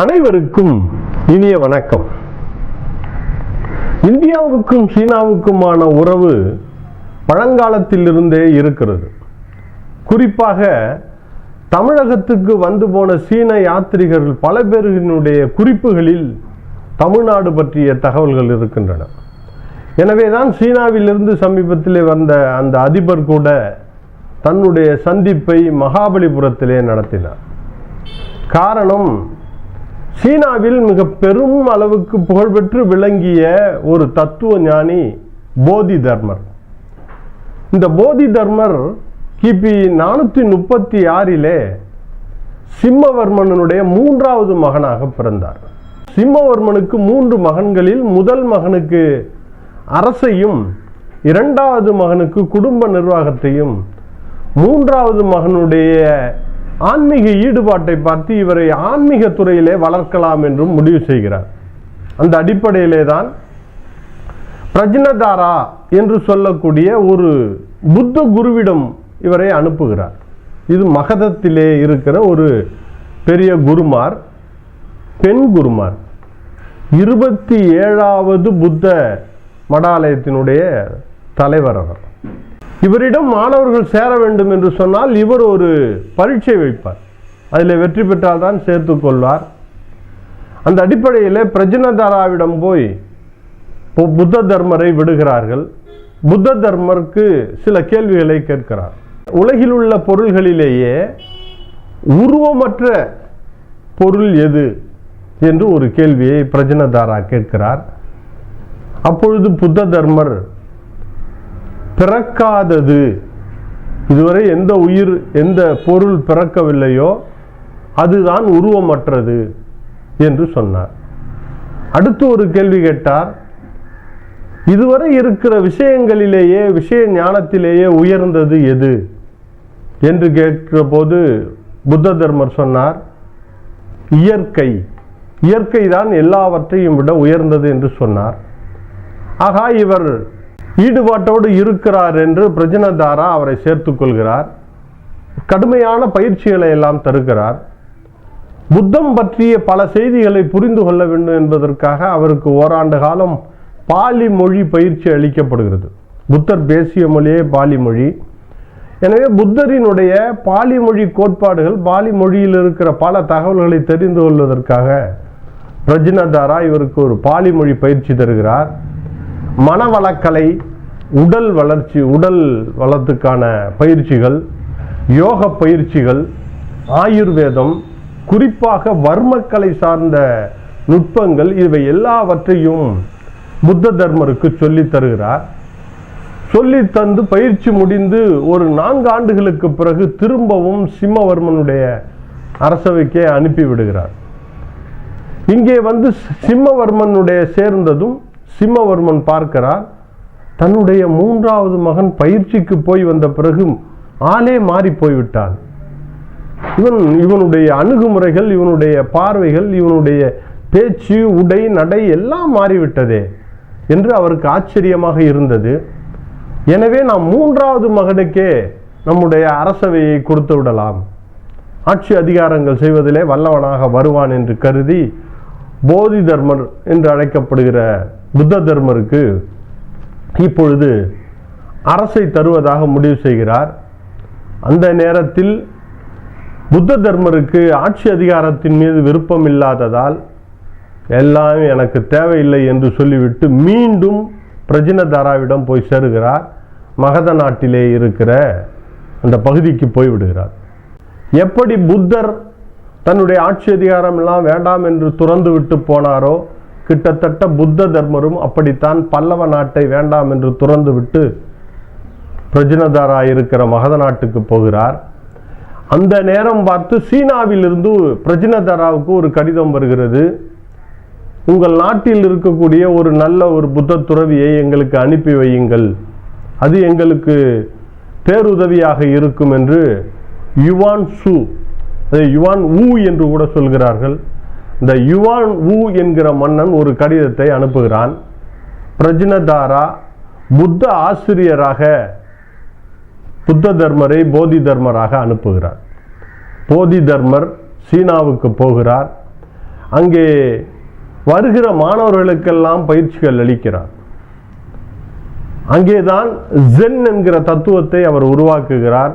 அனைவருக்கும் இனிய வணக்கம். இந்தியாவுக்கும் சீனாவுக்குமான உறவு பழங்காலத்திலிருந்தே இருக்கிறது. குறிப்பாக தமிழகத்துக்கு வந்து போன சீன யாத்ரிகர்கள் பல பேரினுடைய குறிப்புகளில் தமிழ்நாடு பற்றிய தகவல்கள் இருக்கின்றன. எனவே தான் சீனாவிலிருந்து சமீபத்திலே வந்த அந்த அதிபர் கூட தன்னுடைய சந்திப்பை மகாபலிபுரத்திலே நடத்தினார். காரணம் சீனாவில் மிக பெரும் அளவுக்கு புகழ்பெற்று விளங்கிய ஒரு தத்துவ ஞானி போதி தர்மர். இந்த போதி தர்மர் கிபி நானூற்றி முப்பத்தி ஆறிலே சிம்மவர்மனுடைய மூன்றாவது மகனாக பிறந்தார். சிம்மவர்மனுக்கு மூன்று மகன்களில் முதல் மகனுக்கு அரசையும் இரண்டாவது மகனுக்கு குடும்ப நிர்வாகத்தையும் மூன்றாவது மகனுடைய ஆன்மீக ஈடுபாட்டை பார்த்து இவரை ஆன்மீக துறையிலே வளர்க்கலாம் என்றும் முடிவு செய்கிறார். அந்த அடிப்படையிலே தான் பிரஜ்னதாரா என்று சொல்லக்கூடிய ஒரு புத்த குருவிடம் இவரை அனுப்புகிறார். இது மகதத்திலே இருக்கிற ஒரு பெரிய குருமார் பெண் குருமார். இருபத்தி ஏழாவது புத்த மடாலயத்தினுடைய தலைவர் அவர். இவரிடம் மாணவர்கள் சேர வேண்டும் என்று சொன்னால் இவர் ஒரு பரீட்சை வைப்பார். அதில் வெற்றி பெற்றால்தான் சேர்த்து கொள்வார். அந்த அடிப்படையில் பிரஜனதாராவிடம் போய் பு- புத்த தர்மரை விடுகிறார்கள். புத்த தர்மருக்கு சில கேள்விகளை கேட்கிறார். உலகில் உள்ள பொருள்களிலேயே உருவமற்ற பொருள் எது? என்று ஒரு கேள்வியை பிரஜனதாரா கேட்கிறார். அப்பொழுது புத்த தர்மர் பிறக்காதது. இதுவரை எந்த உயிர் எந்த பொருள் பிறக்கவில்லையோ அதுதான் உருவமற்றது என்று சொன்னார். அடுத்து ஒரு கேள்வி கேட்டார். இதுவரை இருக்கிற விஷயங்களிலேயே விஷய ஞானத்திலேயே உயர்ந்தது எது? என்று கேட்கிற போது புத்த தர்மர் சொன்னார் இயற்கை. இயற்கை தான் எல்லாவற்றையும் விட உயர்ந்தது என்று சொன்னார். ஆகா இவர் ஈடுபாட்டோடு இருக்கிறார் என்று பிரஜனதாரா அவரை சேர்த்து கொள்கிறார். கடுமையான பயிற்சிகளை எல்லாம் தருகிறார். புத்தம் பற்றிய பல செய்திகளை புரிந்து கொள்ள வேண்டும் என்பதற்காக அவருக்கு ஓராண்டு காலம் பாலி மொழி பயிற்சி அளிக்கப்படுகிறது. புத்தர் பேசிய மொழியே பாலி மொழி. எனவே புத்தரினுடைய பாலி மொழி கோட்பாடுகள் பாலி மொழியில் இருக்கிற பல தகவல்களை தெரிந்து கொள்வதற்காக பிரஜ்னதாரா இவருக்கு ஒரு பாலி மொழி பயிற்சி தருகிறார். மனவளக்கலை உடல் வளர்ச்சி உடல் வளத்துக்கான பயிற்சிகள் யோக பயிற்சிகள் ஆயுர்வேதம் குறிப்பாக வர்மக்கலை சார்ந்த நுட்பங்கள் இவை எல்லாவற்றையும் புத்த தர்மருக்கு சொல்லித் தருகிறார். சொல்லி தந்து பயிற்சி முடிந்து ஒரு நான்கு ஆண்டுகளுக்கு பிறகு திரும்பவும் சிம்மவர்மனுடைய அரசவைக்கே அனுப்பி விடுகிறார். இங்கே வந்து சிம்மவர்மனுடைய சேர்ந்ததும் சிம்மவர்மன் பார்க்கிறார். தன்னுடைய மூன்றாவது மகன் பயிற்சிக்கு போய் வந்த பிறகு ஆளே மாறி போய்விட்டான். இவன் இவனுடைய அணுகுமுறைகள் இவனுடைய பார்வைகள் இவனுடைய பேச்சு உடை நடை எல்லாம் மாறிவிட்டதே என்று அவருக்கு ஆச்சரியமாக இருந்தது. எனவே நாம் மூன்றாவது மகனுக்கே நம்முடைய அரசவையை கொடுத்து விடலாம். ஆட்சி அதிகாரங்கள் செய்வதிலே வல்லவனாக வருவான் என்று கருதி போதி தர்மர் என்று அழைக்கப்படுகிற புத்த தர்மருக்கு இப்பொழுது அரசை தருவதாக முடிவு செய்கிறார். அந்த நேரத்தில் புத்த தர்மருக்கு ஆட்சி அதிகாரத்தின் மீது விருப்பம் இல்லாததால் எல்லாம் எனக்கு தேவையில்லை என்று சொல்லிவிட்டு மீண்டும் பிரஜனதாராவிடம் போய் சேருகிறார். மகத நாட்டிலே இருக்கிற அந்த பகுதிக்கு போய் விடுகிறார். எப்படி புத்தர் தன்னுடைய ஆட்சி அதிகாரம் எல்லாம் வேண்டாம் என்று துறந்து விட்டு போனாரோ கிட்டத்தட்ட புத்த தர்மரும் அப்படித்தான் பல்லவ நாட்டை வேண்டாம் என்று துறந்து விட்டு பிரஜனதாரா இருக்கிற மகத நாட்டுக்கு போகிறார். அந்த நேரம் பார்த்து சீனாவிலிருந்து பிரஜனதாராவுக்கு ஒரு கடிதம் வருகிறது. உங்கள் நாட்டில் இருக்கக்கூடிய ஒரு நல்ல ஒரு புத்த துறவியை எங்களுக்கு அனுப்பி வையுங்கள். அது எங்களுக்கு பேருதவியாக இருக்கும் என்று யுவான் சு அதை யுவான் ஊ என்று கூட சொல்கிறார்கள். இந்த யுவான் ஊ என்கிற மன்னன் ஒரு கடிதத்தை அனுப்புகிறான். பிரஜ்னதாரா புத்த ஆசிரியராக புத்த தர்மரை போதி தர்மராக அனுப்புகிறார். போதி தர்மர் சீனாவுக்கு போகிறார். அங்கே வருகிற மாணவர்களுக்கெல்லாம் பயிற்சிகள் அளிக்கிறார். அங்கேதான் ஜென் என்கிற தத்துவத்தை அவர் உருவாக்குகிறார்.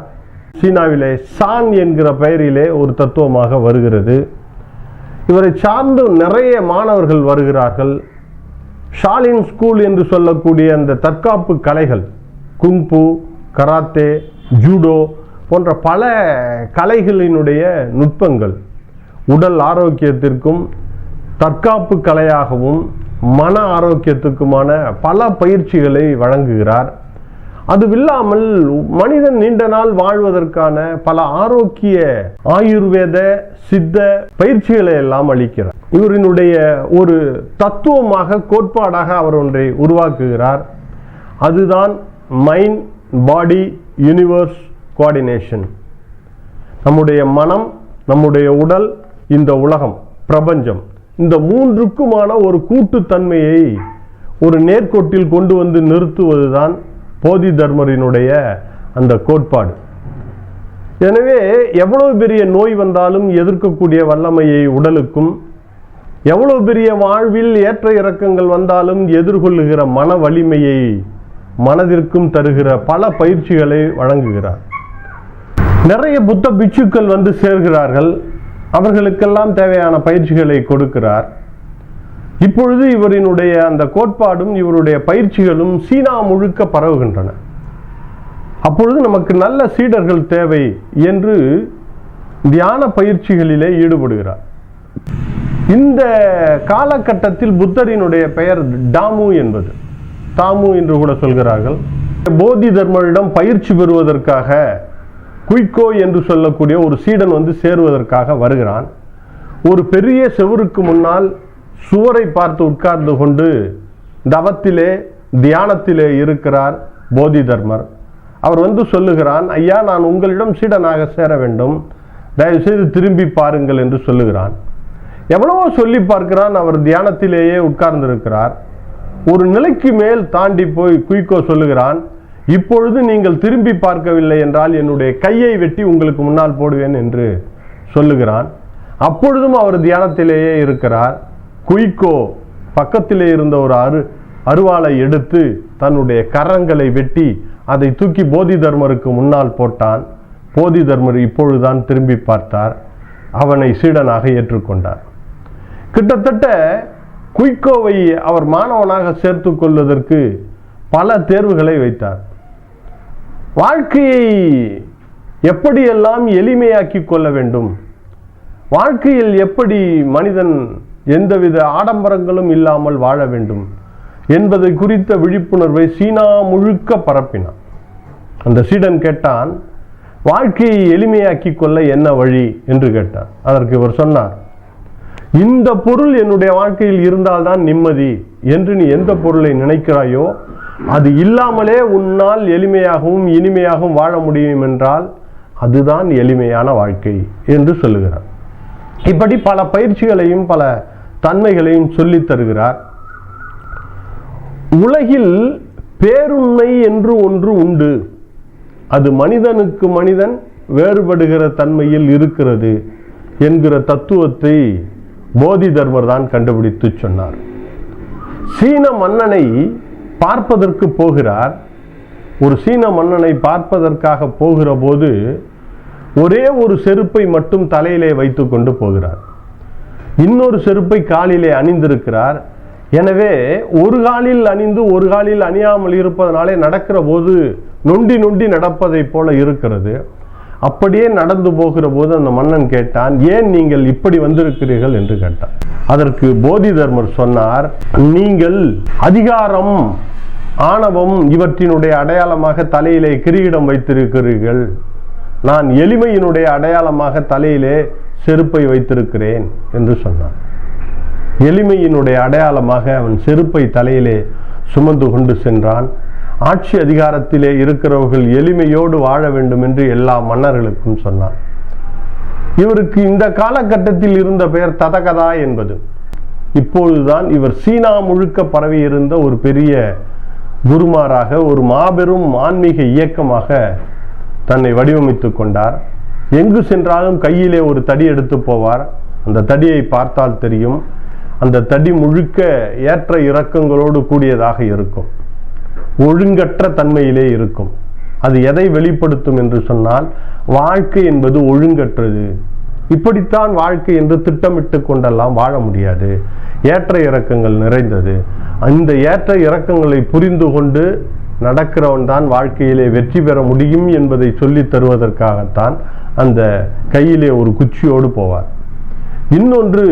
சீனாவிலே சான் என்கிற பெயரிலே ஒரு தத்துவமாக வருகிறது. இவரை சார்ந்து நிறைய மாணவர்கள் வருகிறார்கள். ஷாலின் ஸ்கூல் என்று சொல்லக்கூடிய அந்த தற்காப்பு கலைகள் குங்பு கராத்தே ஜூடோ போன்ற பல கலைகளினுடைய நுட்பங்கள் உடல் ஆரோக்கியத்திற்கும் தற்காப்பு கலையாகவும் மன ஆரோக்கியத்துக்குமான பல பயிற்சிகளை வழங்குகிறார். அதுவில்லாமல் மனிதன் நீண்ட நாள் வாழ்வதற்கான பல ஆரோக்கிய ஆயுர்வேத சித்த பயிற்சிகளை எல்லாம் அளிக்கிறார். இவரினுடைய ஒரு தத்துவமாக கோட்பாடாக அவர் ஒன்றை உருவாக்குகிறார். அதுதான் மைண்ட் பாடி யூனிவர்ஸ் கோஆர்டினேஷன் நம்முடைய மனம் நம்முடைய உடல் இந்த உலகம் பிரபஞ்சம் இந்த மூன்றுக்குமான ஒரு கூட்டுத்தன்மையை ஒரு நேர்கோட்டில் கொண்டு வந்து நிறுத்துவதுதான் போதி தர்மரினுடைய அந்த கோட்பாடு. எனவே எவ்வளவு பெரிய நோய் வந்தாலும் எதிர்க்கக்கூடிய வல்லமையை உடலுக்கும் எவ்வளவு பெரிய வாழ்வில் ஏற்ற இறக்கங்கள் வந்தாலும் எதிர்கொள்ளுகிற மன வலிமையை மனதிற்கும் தருகிற பல பயிற்சிகளை வழங்குகிறார். நிறைய புத்த பிட்சுக்கள் வந்து சேர்கிறார்கள். அவர்களுக்கெல்லாம் தேவையான பயிற்சிகளை கொடுக்கிறார். இப்பொழுது இவரினுடைய அந்த கோட்பாடும் இவருடைய பயிற்சிகளும் சீனா முழுக்க பரவுகின்றன. அப்பொழுது நமக்கு நல்ல சீடர்கள் தேவை என்று தியான பயிற்சிகளிலே ஈடுபடுகிறார். இந்த காலகட்டத்தில் புத்தரினுடைய பெயர் டாமு என்பது. தாமு என்று கூட சொல்கிறார்கள். போதி தர்மரிடம் பயிற்சி பெறுவதற்காக குய்கோ என்று சொல்லக்கூடிய ஒரு சீடன் வந்து சேருவதற்காக வருகிறான். ஒரு பெரிய செவருக்கு முன்னால் சுவரை பார்த்து உட்கார்ந்து கொண்டு தவத்திலே தியானத்திலே இருக்கிறார் போதி தர்மர் அவர் வந்து சொல்லுகிறான் ஐயா நான் உங்களிடம் சீடனாக சேர வேண்டும். தயவுசெய்து திரும்பி பாருங்கள் என்று சொல்லுகிறான். எவ்வளவோ சொல்லி பார்க்கிறான் அவர் தியானத்திலேயே உட்கார்ந்திருக்கிறார். ஒரு நிலைக்கு மேல் தாண்டி போய் குயிக்கோ சொல்லுகிறான் இப்பொழுது நீங்கள் திரும்பி பார்க்கவில்லை என்றால் என்னுடைய கையை வெட்டி உங்களுக்கு முன்னால் போடுவேன் என்று சொல்லுகிறான். அப்பொழுதும் அவர் தியானத்திலேயே இருக்கிறார். குயிக்கோ பக்கத்திலே இருந்த ஒரு அரு அருவாளை எடுத்து தன்னுடைய கரங்களை வெட்டி அதை தூக்கி போதி தர்மருக்கு முன்னால் போட்டான். போதி தர்மர் இப்பொழுதுதான் திரும்பி பார்த்தார். அவனை சீடனாக ஏற்றுக்கொண்டார். கிட்டத்தட்ட குயிக்கோவை அவர் மாணவனாக சேர்த்து கொள்வதற்கு பல தேர்வுகளை வைத்தார். வாழ்க்கையை எப்படியெல்லாம் எளிமையாக்கி கொள்ள வேண்டும்? வாழ்க்கையில் எப்படி மனிதன் எந்தவித ஆடம்பரங்களும் இல்லாமல் வாழ வேண்டும் என்பதை குறித்த விழிப்புணர்வை சீனா முழுக்க பரப்பினான். அந்த சீடன் கேட்டான் வாழ்க்கையை எளிமையாக்கி கொள்ள என்ன வழி? என்று கேட்டார் அதற்கு இவர் சொன்னார் இந்த பொருள் என்னுடைய வாழ்க்கையில் இருந்தால்தான் நிம்மதி. என்று நீ எந்த பொருளை நினைக்கிறாயோ அது இல்லாமலே உன்னால் எளிமையாகவும் இனிமையாகவும் வாழ முடியும் என்றால் அதுதான் எளிமையான வாழ்க்கை என்று சொல்லுகிறார். இப்படி பல பயிற்சிகளையும் பல தன்மைகளையும் சொல்லித் தருகிறார். உலகில் பேருண்மை என்று ஒன்று உண்டு. அது மனிதனுக்கு மனிதன் வேறுபடுகிற தன்மையில் இருக்கிறது என்கிற தத்துவத்தை போதி தர்மர் தான் கண்டுபிடித்து சொன்னார். சீன மன்னனை பார்ப்பதற்கு போகிறார். ஒரு சீன மன்னனை பார்ப்பதற்காக போகிற போது ஒரே ஒரு செருப்பை மட்டும் தலையிலே வைத்து கொண்டு போகிறார். இன்னொரு செருப்பை காலிலே அணிந்திருக்கிறார். எனவே ஒரு காலில் அணிந்து ஒரு காலில் அணியாமல் இருப்பதனாலே நடக்கிற போது நொண்டி நொண்டி நடப்பதைப் போல இருக்கிறது. அப்படியே நடந்து போகிற போது அந்த மன்னன் கேட்டான் ஏன் நீங்கள் இப்படி வந்திருக்கிறீர்கள்? என்று கேட்டான். அதற்கு போதி தர்மர் சொன்னார் நீங்கள் அதிகாரம் ஆணவம் இவற்றினுடைய அடையாளமாக தலையிலே கிரீடம் வைத்திருக்கிறீர்கள். நான் எளிமையினுடைய அடையாளமாக தலையிலே செருப்பை வைத்திருக்கிறேன் என்று சொன்னான். எளிமையினுடைய அடையாளமாக அவன் செருப்பை தலையிலே சுமந்து கொண்டு சென்றான். ஆட்சி அதிகாரத்திலே இருக்கிறவர்கள் எளிமையோடு வாழ வேண்டும் என்று எல்லா மன்னர்களுக்கும் சொன்னான். இவருக்கு இந்த காலகட்டத்தில் இருந்த பெயர் ததகதா என்பது. இப்பொழுதுதான் இவர் சீனா முழுக்க பரவி இருந்த ஒரு பெரிய குருமாராக ஒரு மாபெரும் ஆன்மீக இயக்கமாக தன்னை வடிவமைத்துக் கொண்டார். எங்கு சென்றாலும் கையிலே ஒரு தடி எடுத்து போவார். அந்த தடியை பார்த்தால் தெரியும். அந்த தடி முழுக்க ஏற்ற இறக்கங்களோடு கூடியதாக இருக்கும். ஒழுங்கற்ற தன்மையிலே இருக்கும். அது எதை வெளிப்படுத்தும் என்று சொன்னால் வாழ்க்கை என்பது ஒழுங்கற்றது. இப்படித்தான் வாழ்க்கை என்று திட்டமிட்டு கொண்டெல்லாம் வாழ முடியாது. ஏற்ற இறக்கங்கள் நிறைந்தது. அந்த ஏற்ற இறக்கங்களை புரிந்து கொண்டு நடக்கிறவன் தான் வாழ்க்கையிலே வெற்றி பெற முடியும் என்பதை சொல்லித் தருவதற்காகத்தான் அந்த கையிலே ஒரு குச்சியோடு போவார். இன்னொன்று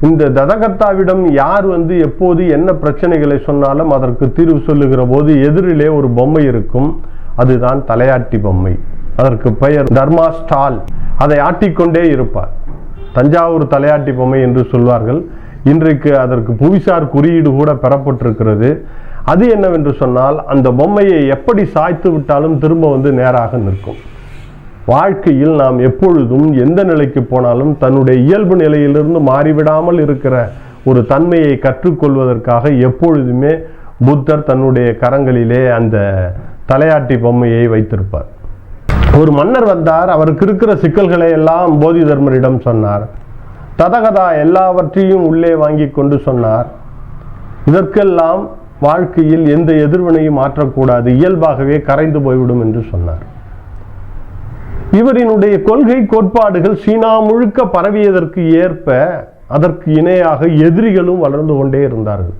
இந்த ததகத்தாவிடம் யார் வந்து எப்போது என்ன பிரச்சனைகளை சொன்னாலும் அதற்கு தீர்வு சொல்லுகிற போது எதிரிலே ஒரு பொம்மை இருக்கும். அதுதான் தலையாட்டி பொம்மை. அதற்கு பெயர் தர்மா ஸ்டால். அதை ஆட்டிக்கொண்டே இருப்பார். தஞ்சாவூர் தலையாட்டி பொம்மை என்று சொல்வார்கள். இன்றைக்கு அதற்கு புவிசார் குறியீடு கூட பெறப்பட்டிருக்கிறது. அது என்னவென்று சொன்னால் அந்த பொம்மையை எப்படி சாய்த்து விட்டாலும் திரும்ப வந்து நேராக நிற்கும். வாழ்க்கையில் நாம் எப்பொழுதும் எந்த நிலைக்கு போனாலும் தன்னுடைய இயல்பு நிலையிலிருந்து மாறிவிடாமல் இருக்கிற ஒரு தன்மையை கற்றுக்கொள்வதற்காக எப்பொழுதுமே புத்தர் தன்னுடைய கரங்களிலே அந்த தலையாட்டி பொம்மையை வைத்திருப்பார். ஒரு மன்னர் வந்தார் அவருக்கு இருக்கிற சிக்கல்களை எல்லாம் போதி தர்மரிடம் சொன்னார். ததகதா எல்லாவற்றையும் உள்ளே வாங்கி கொண்டு சொன்னார். இதற்கெல்லாம் வாழ்க்கையில் எந்த எதிர்வினையும் மாற்றக்கூடாது இயல்பாகவே கரைந்து போய்விடும் என்று சொன்னார். இவரினுடைய கொள்கை கோட்பாடுகள் சீனா முழுக்க பரவியதற்கு ஏற்ப அதற்கு இணையாக எதிரிகளும் வளர்ந்து கொண்டே இருந்தார்கள்.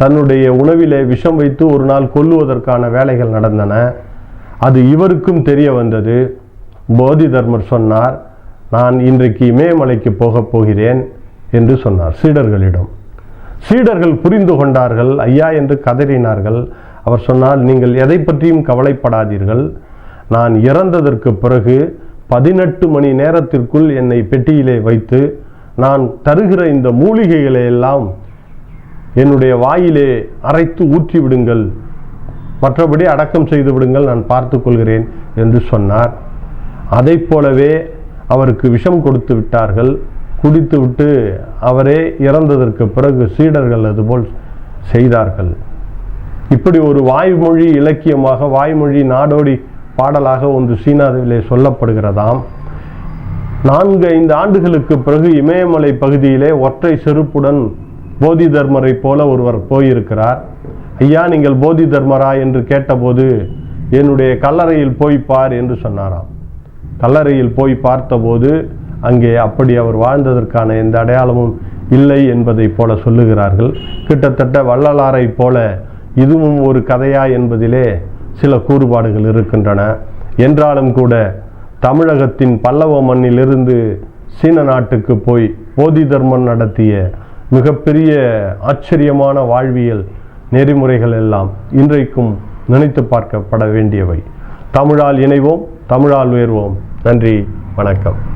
தன்னுடைய உணவிலே விஷம் வைத்து ஒரு நாள் கொல்லுவதற்கான வேலைகள் நடந்தன. அது இவருக்கும் தெரிய வந்தது. போதி தர்மர் சொன்னார் நான் இன்றைக்கு இமயமலைக்கு போகப் போகிறேன் என்று சொன்னார் சீடர்களிடம். சீடர்கள் புரிந்து கொண்டார்கள் ஐயா என்று கதறினார்கள். அவர் சொன்னால் நீங்கள் எதை பற்றியும் கவலைப்படாதீர்கள். நான் இறந்ததற்கு பிறகு பதினெட்டு மணி நேரத்திற்குள் என்னை பெட்டியிலே வைத்து நான் தருகிற இந்த மூலிகைகளை எல்லாம் என்னுடைய வாயிலே அரைத்து ஊற்றி விடுங்கள். மற்றபடி அடக்கம் செய்து விடுங்கள் நான் பார்த்து கொள்கிறேன் என்று சொன்னார். அதைப் போலவே அவருக்கு விஷம் கொடுத்து விட்டார்கள். குடித்துவிட்டு அவரே இறந்ததற்கு பிறகு சீடர்கள் அதுபோல் செய்தார்கள். இப்படி ஒரு வாய்மொழி இலக்கியமாக வாய்மொழி நாடோடி பாடலாக ஒன்று சீனாவிலே சொல்லப்படுகிறதாம். நான்கு ஐந்து ஆண்டுகளுக்கு பிறகு இமயமலை பகுதியிலே ஒற்றை செருப்புடன் போதி தர்மரை போல ஒருவர் போயிருக்கிறார். ஐயா நீங்கள் போதி தர்மரா? என்று கேட்டபோது என்னுடைய கல்லறையில் போய் பார் என்று சொன்னாராம். கல்லறையில் போய் பார்த்தபோது அங்கே அப்படி அவர் வாழ்ந்ததற்கான எந்த அடையாளமும் இல்லை என்பதைப் போல சொல்லுகிறார்கள். கிட்டத்தட்ட வள்ளலாரை போல இதுவும் ஒரு கதையா? என்பதிலே சில கூறுபாடுகள் இருக்கின்றன. என்றாலும் கூட தமிழகத்தின் பல்லவ மண்ணிலிருந்து சீன நாட்டுக்கு போய் போதி தர்மம் நடத்திய மிகப்பெரிய ஆச்சரியமான வாழ்வியல் நெறிமுறைகள் எல்லாம் இன்றைக்கும் நினைத்து பார்க்கப்பட வேண்டியவை. தமிழால் இணைவோம் தமிழால் உயர்வோம். நன்றி வணக்கம்.